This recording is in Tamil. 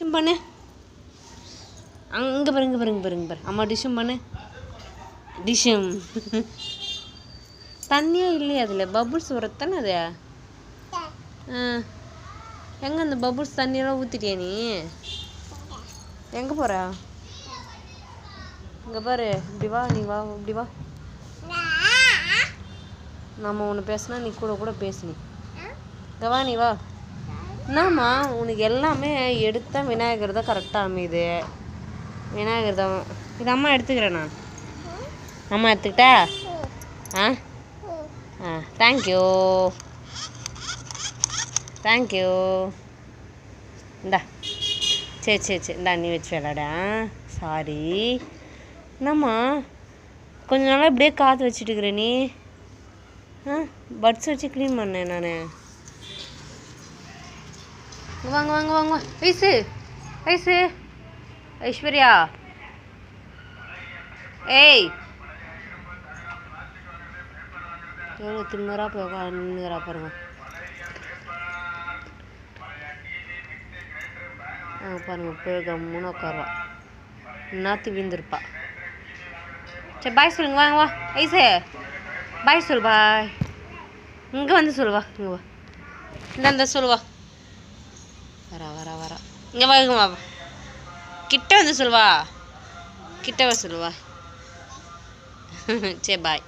டிஷ்ஷும் பண்ணு. அங்கே பாருங்க பாருங்க பாருங்க பாரு அம்மா டிஷ்ஷும் பண்ணு. டிஷ்ஷும் தண்ணியே இல்லையா அதில். பபுள்ஸ் வரத்தானே அது? ஆ. எங்கே அந்த பபுள்ஸ் தண்ணியெல்லாம் ஊற்றிட்டியா நீ? எங்கே போகிற இங்கே பாரு. இப்படி வா நீ வா இப்படி வா. நம்ம ஒன்று பேசுனா நீ கூட கூட பேசுனி இங்கே வா நீ வா. என்னம்மா உனக்கு எல்லாமே எடுத்தா விநாயகர் தான் கரெக்டாக அமையுது. விநாயகர் தான். இது அம்மா எடுத்துக்கிறேன் நான். அம்மா எடுத்துக்கிட்டா? ஆ? ஆ தேங்க்யூ தேங்க்யூ இந்தா. சரி சரி சரி. இந்தா நீ வச்சு விளாடா சாரி என்னம்மா கொஞ்ச நாளாக இப்படியே காற்று வச்சுட்டுக்கிறேன் இருக்கிற நீ? ஆ பட்ஸ் வச்சு க்ளீன் பண்ணேன் நான். வாங்க வாங்க வாங்க வாங்க. ஐசு ஐசு. ஐஸ்வர்யா. ஏய். எவ்வளோ திமிரா போய் உட்காந்துக்கிறா பாருங்க. ஆ பாருங்க போய் கம்முன்னு உட்காருவா நாத்து வீழ்ந்துருப்பா. சரி பாய் சொல்லுங்க வாங்க வா ஐசே பாய் சொல்லு பாய் இங்கே வந்து சொல்லுவா இங்கே வா. இந்த சொல்லுவா வரா வரா வரா. இங்கே வாங்கம்மா கிட்ட வந்து சொல்லுவா கிட்ட வா சொல்லுவா சரி பாய்